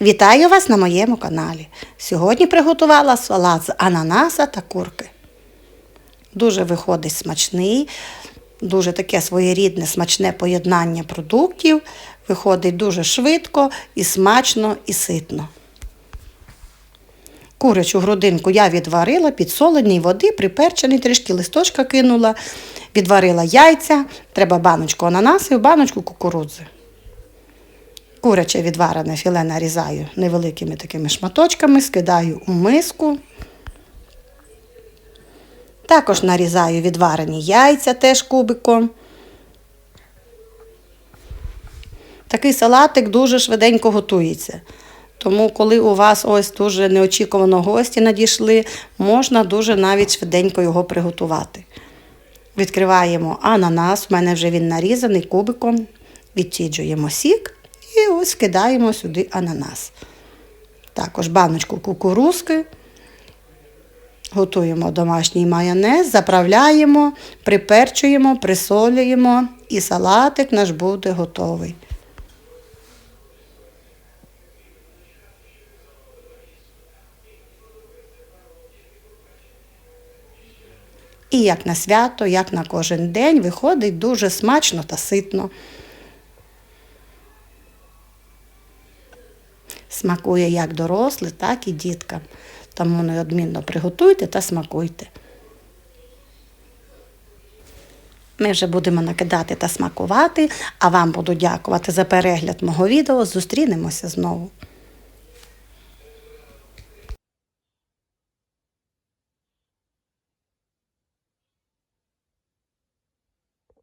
Вітаю вас на моєму каналі. Сьогодні приготувала салат з ананаса та курки. Дуже виходить смачний, дуже таке своєрідне смачне поєднання продуктів. Виходить дуже швидко і смачно і ситно. Курячу грудинку я відварила під підсоленій води, приперчений, трішки листочка кинула, відварила яйця, треба баночку ананасів, баночку кукурудзи. Куряче відварене філе нарізаю невеликими такими шматочками, скидаю у миску. Також нарізаю відварені яйця теж кубиком. Такий салатик дуже швиденько готується. Тому, коли у вас ось дуже неочікувано гості надійшли, можна дуже навіть швиденько його приготувати. Відкриваємо ананас, у мене вже він нарізаний кубиком, відтіджуємо сік і ось кидаємо сюди ананас. Також баночку кукурузки. Готуємо домашній майонез, заправляємо, приперчуємо, присолюємо і салатик наш буде готовий. І як на свято, як на кожен день виходить дуже смачно та ситно. Смакує як дорослим, так і діткам. Тому неодмінно приготуйте та смакуйте. Ми вже будемо накидати та смакувати, а вам буду дякувати за перегляд мого відео. Зустрінемося знову.